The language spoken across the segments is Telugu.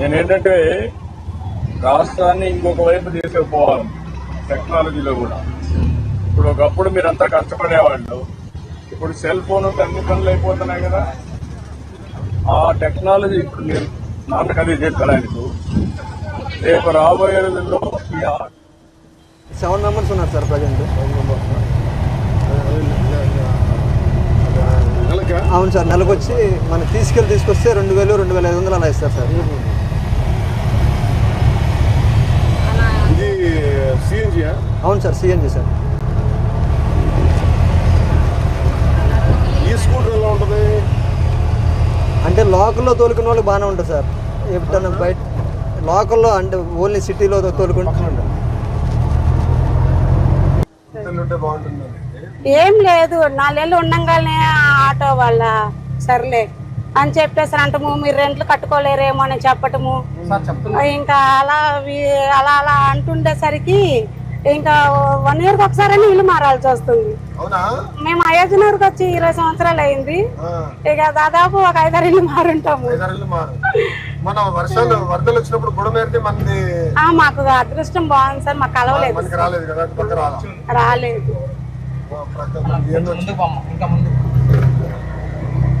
నేనేంటంటే రాష్ట్రాన్ని ఇంకొక వైపు తీసుకుపోవాలి టెక్నాలజీలో కూడా. ఇప్పుడు ఒకప్పుడు మీరంతా కష్టపడేవాళ్ళు. ఇప్పుడు సెల్ ఫోన్ అన్ని పనులు అయిపోతున్నాయి కదా. ఆ టెక్నాలజీ ఇప్పుడు మీరు నాటకాలు చెప్పడానికి రేపు రాబోయే రోజుల్లో ఈ ఆ- సెవెన్ మెంబర్స్ ఉన్నారు సార్ ప్రజెంట్. నెలకా? అవును సార్ నెలకు వచ్చి మనం తీసుకెళ్ళి తీసుకొస్తే రెండు వేలు రెండు వేల ఐదు వందలు అలా ఇస్తారు సార్. అవును సార్ సిఎన్జి సార్. ఈ స్కూటర్ ఎలా ఉంటుంది? అంటే లోకల్లో తోలుకునే వాళ్ళకి బాగానే ఉంటుంది సార్. ఎప్పుడైనా బయట లోకల్లో అంటే ఓన్లీ సిటీలో తోలుకుంటే ఉంటే బాగుంటుంది ఏం లేదు నాలుగేళ్ళు ఉండంగానే ఆ ఆటో వాళ్ళ సర్లే. అని చెప్పేసి అంటము మీరు రెంట్లు కట్టుకోలేరేమో అని చెప్పటము. ఇంకా అలా అలా అలా అంటుండేసరికి ఇంకా వన్ ఇయర్కి ఒకసారి ఇల్లు మారాల్సి వస్తుంది. అవునా? మేము అయోధ్యనగర్కి వచ్చి ఇరవై సంవత్సరాలు అయింది. ఇక దాదాపు ఒక ఐదారు ఇల్లు మారుంటాము. ఐదారేళ్ళు మారు. మన వర్షాలు వరదలు వచ్చినప్పుడు బుడమేరితే మనది ఆ, మాకు అదృష్టం బాగుంది సార్ మాకు కలవలేదు. మనకి రాలేదు రాలేదు.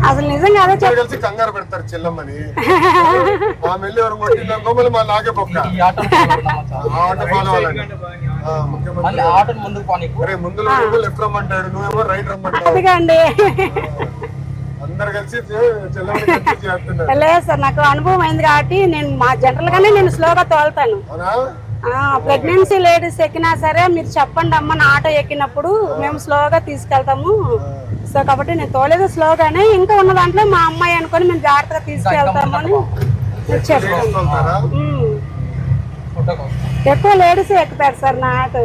అసలు నిజంగా అదే కలిసి కంగారు పెడతారు చెల్లమ్మని. ఆమె వెళ్ళి ఎవరు కొట్టిందనుకో మళ్ళీ మా ఆట ఫాలో అవ్వాలండి. లెఫ్ట్ రమ్మంటాడు నువ్వేమో రైట్ కలిసి చేస్తున్నారు. లేదు సార్ నాకు అనుభవం అయింది కాబట్టి నేను మా జనరల్ గానే నేను స్లోగా తోలుతాను. అవునా? ప్రెగ్నెన్సీ లేడీస్ ఎక్కినా సరే మీరు చెప్పండి అమ్మ నా ఆటో ఎక్కినప్పుడు మేము స్లోగా తీసుకెళ్తాము. సో కాబట్టి నేను తోలేదు స్లోగానే ఇంకా ఉన్న దాంట్లో మా అమ్మాయి అనుకొని మేము జాగ్రత్తగా తీసుకెళ్తాము అని కోసం ఎక్కువ లేడీస్ ఎక్కుతారు సార్ నా ఆటో?